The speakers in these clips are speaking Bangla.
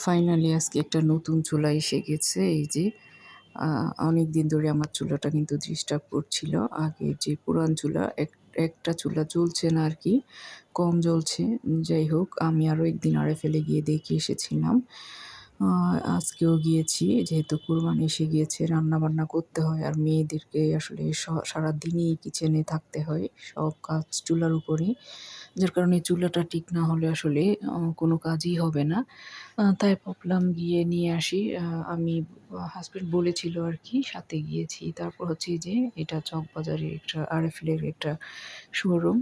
ফাইনালি আজকে একটা নতুন চুলা এসে গেছে। এই যে অনেক দিন ধরে আমার চুলাটা কিন্তু ডিস্টার্ব করছিল। আগে যে পুরান চুলা, এক, একটা চুলা জ্বলছে না আর কি, কম জ্বলছে। যাই হোক, আমি আরও একদিন আড়ে ফেলে গিয়ে দেখে এসেছিলাম। আজকেও গিয়েছি। যেহেতু কুরবানি এসে গিয়েছে রান্না বান্না করতে হয় আর মেয়েদেরকে আসলে সারাদিনই কিচেনে থাকতে হয়, সব কাজ চুলার উপরেই। যার কারণে চুলাটা ঠিক না হলে আসলে কোনো কাজই হবে না। তাই ভাবলাম গিয়ে নিয়ে আসি। আমি হাজব্যান্ড বলেছিল আর কি, সাথে গিয়েছি। তারপর হচ্ছে যে, এটা চকবাজারে একটা, আরএফএলের একটা শোরুম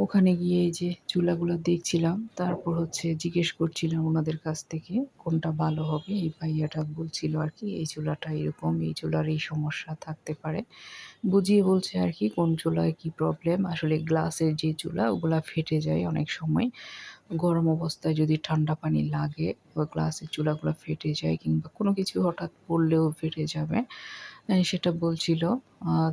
ওখানে গিয়ে যে চুলাগুলো দেখছিলাম, তারপর হচ্ছে জিজ্ঞেস করছিলাম ওনাদের কাছ থেকে কোনটা ভালো হবে। এই ভাইয়াটা বলছিল আর কি, এই চুলাটা এরকম, এই চুলার এই সমস্যা থাকতে পারে। বুঝিয়ে বলছে আর কি, কোন চুলায় কি প্রবলেম আসলে গ্লাসের যে চুলা, ওগুলা ফেটে যায় অনেক সময়। গরম অবস্থায় যদি ঠান্ডা পানি লাগে বা গ্লাসের চুলাগুলো ফেটে যায় কিংবা কোনো কিছু হঠাৎ পড়লেও ফেটে যাবে সেটা বলছিল।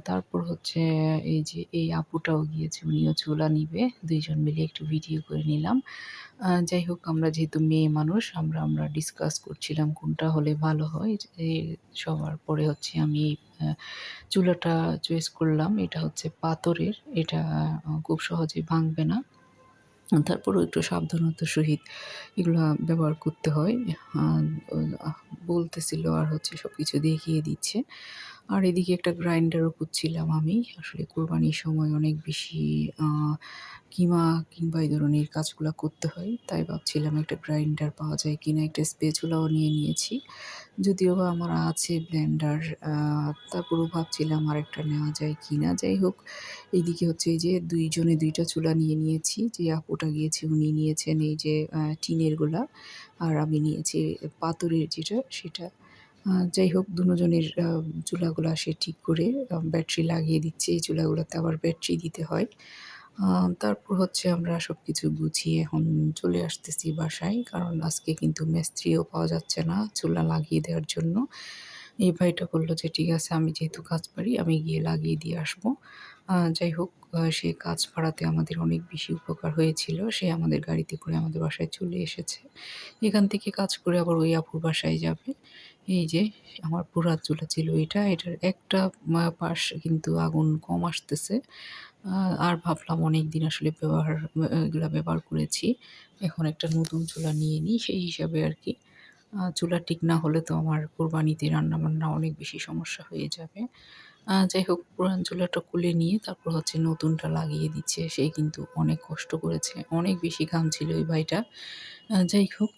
তারপর হচ্ছে এই যে এই আপুটাও গিয়েছে, উনিও চুলা নিবে। দুইজন মিলে একটু ভিডিও করে নিলাম। যাই হোক, আমরা যেহেতু মেয়ে মানুষ, আমরা আমরা ডিসকাস করছিলাম কোনটা হলে ভালো হয়। সবার পরে হচ্ছে আমি চুলাটা চয়েস করলাম। এটা হচ্ছে পাথরের। এটা খুব সহজে ভাঙবে না। তারপরেও একটু সাবধানতার সহিত এগুলো ব্যবহার করতে হয়। বলতেছিল আর হচ্ছে সব কিছু দেখিয়ে দিচ্ছে। আর এদিকে একটা গ্রাইন্ডারও খুঁজছিলাম আমি। আসলে কোরবানির সময় অনেক বেশি কিমা কিংবা এই ধরনের কাজগুলো করতে হয়। তাই ভাবছিলাম একটা গ্রাইন্ডার পাওয়া যায় কিনা, একটা স্পেচুলাও নিয়ে নিয়েছি। যদিও বা আমার আছে ব্লেন্ডার তারপরেও ভাবছিলাম আরেকটা নেওয়া যায় কি না যাই হোক, এইদিকে হচ্ছে এই যে দুইজনে দুইটা চুলা নিয়ে নিয়েছি। যে আপুটা গিয়েছে উনি নিয়েছেন এই যে টিনেরগুলা আর আমি নিয়েছি পাথরের যেটা, সেটা। যাই হোক, দুজনের চুলাগুলো সে ঠিক করে ব্যাটারি লাগিয়ে দিচ্ছে। এই চুলাগুলোতে আবার ব্যাটারি দিতে হয়। তারপর হচ্ছে আমরা সব কিছু গুছিয়ে এখন চলে আসতেছি বাসায়। কারণ আজকে কিন্তু মিস্ত্রিও পাওয়া যাচ্ছে না চুলা লাগিয়ে দেওয়ার জন্য। এই ভাইটা বলল যে, ঠিক আছে, আমি যেহেতু কাজ পারি, আমি গিয়ে লাগিয়ে দিয়ে আসব। যাই হোক সে কাজ পাড়াতে আমাদের অনেক বেশি উপকার হয়েছিল। সে আমাদের গাড়িতে করে আমাদের বাসায় চলে এসেছে। এখান থেকে কাজ করে আবার ওই আপুর বাসায় যাবে। এই যে, আমার পুরা চুলা ছিল এটা, এটার একটা পাশ কিন্তু আগুন কম আসতেছে। আর ভাবলাম অনেক দিন আসলে ব্যবহার এগুলা ব্যবহার করেছি। এখন একটা নতুন চুলা নিয়ে নিই সেই হিসাবে আর কি। চুলা ঠিক না হলে তো আমার কোরবানিতে রান্নাবান্না অনেক বেশি সমস্যা হয়ে যাবে। যাই হোক, পুরান চুলাটা খুলে নিয়ে তারপর হচ্ছে নতুনটা লাগিয়ে দিচ্ছে। সে কিন্তু অনেক কষ্ট করেছে, অনেক বেশি ঘাম ছিল ওই ভাইটা। যাই হোক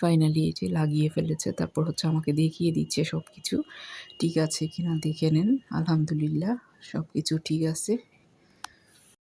ফাইনালি এই যে লাগিয়ে ফেলেছে, তারপর হচ্ছে আমাকে দেখিয়ে দিচ্ছে সব কিছু ঠিক আছে কিনা দেখে নেন, আলহামদুলিল্লাহ সব কিছু ঠিক আছে।